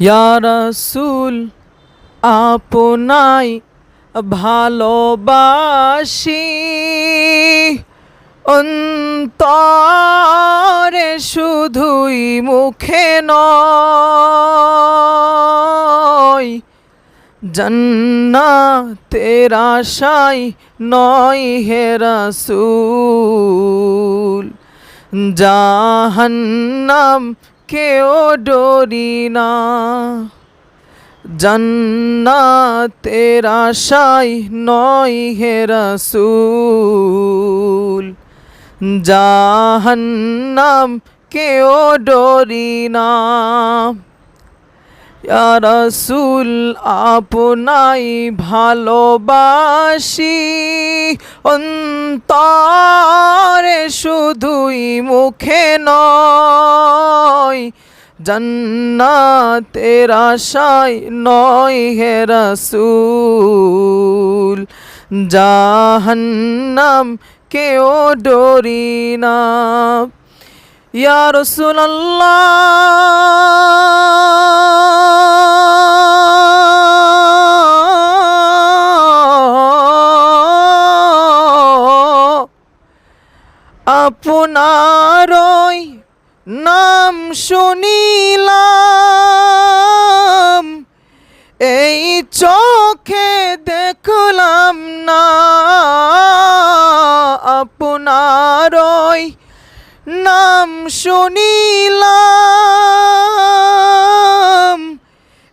ইয়ারসুল আপনাই ভালোবাসি। অন্তরে শুধুই মুখে নয় জন্নাতের আশাই নয় হে রাসূল। জাহান্নাম কেউ ডরি না। জন্নাতের আশাই নয় হে রসুল। জাহান্নাম কেউ ডরি না। রাসূল, আপনাই ভালোবাসি। অন্তরে শুধুই মুখে নয়, জন্নাতের আশায় নয় হে রাসূল। জাহান্নাম কেউ ডরি না। ইয়া রাসূলুল্লাহ। আপনারই নাম শুনিলাম। এই চোখে দেখলাম না আপনারই নাম শুনিলাম।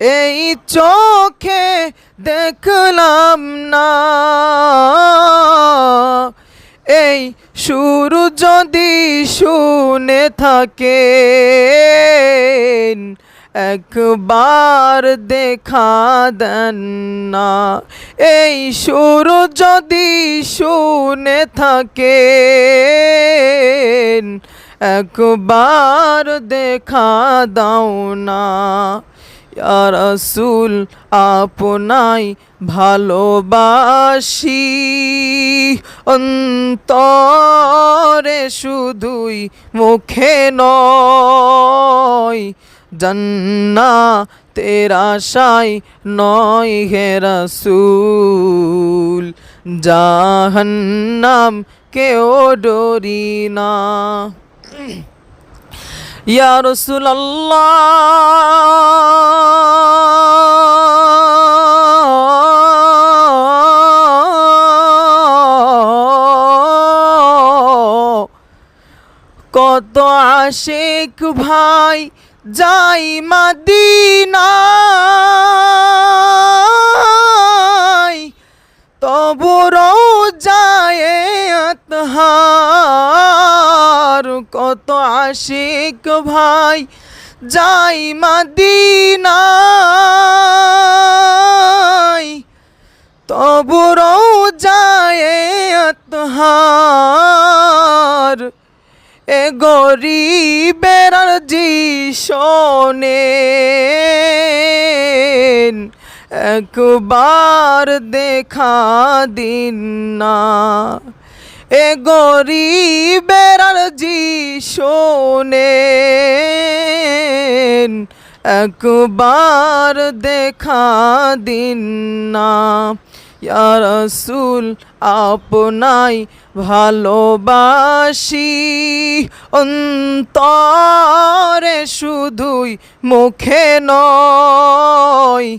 এই চোখে দেখলাম না এই সুর যদি শুনে থাকেন, একবার দেখা দেন না। এই সুর যদি শুনে থাকেন, একবার দেখা দাও না। রাসূল আপনাই ভালোবাসি। অন্তরে শুধুই মুখে নয় জন্না তেরা শাই নয় হে রাসূল। জাহান্নাম কেউ ডরি না। ইয়া রসুল্লাহ কত আশেক ভাই যাই মাদিনায় আতহার কত আশিক ভাই যাই মাদিনায়, তবু যায় আতহার এ গরিবের জি শোনেন একবার দেখা দিন না। এ গরিবের জি শোনেন একবার দেখা দিন না। রাসূল, আপনাই ভালোবাসি। অন্তরে শুধুই মুখে নয়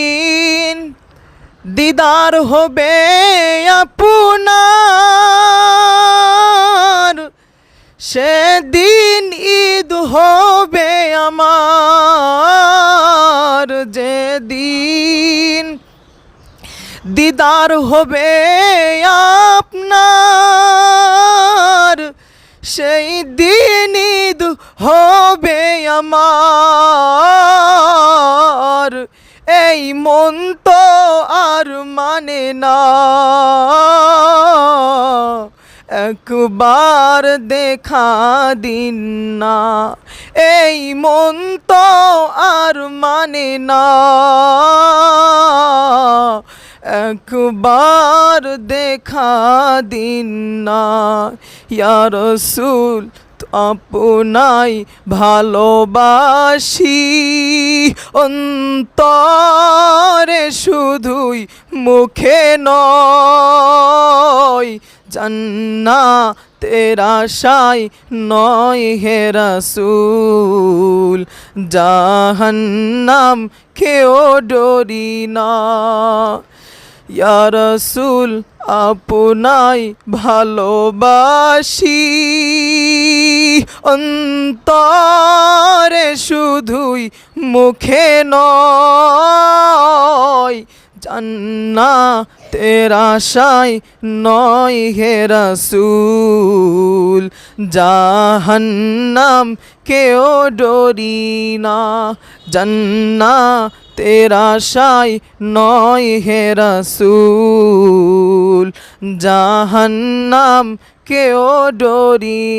দিদার হবে আপনার। সেদিন ঈদ হবে আমার। যেদিন দিদার হবে আপনার, সেই দিন ঈদ হবে আমার। এই মন তো আর মানে না। একবার দেখা দিন না। এই মন তো আর মানে না। একবার দেখা দিন না। ইয়া রসুল আপনাই ভালোবাসি। অন্তরে শুধুই মুখে নয় জান্না তেরা সাই নয় হে রসুল, জাহান্নাম কেউ ডরি না। ইয়া রসুল আপনাই ভালোবাসি। অন্তরে শুধুই মুখে নয় জান্না তেরা সাই নয় হে রসুল। জাহান্নাম কেউ ডরি না জান্না তেরা সাই নয় হে রসুল। জাহান্নাম কেও ডরি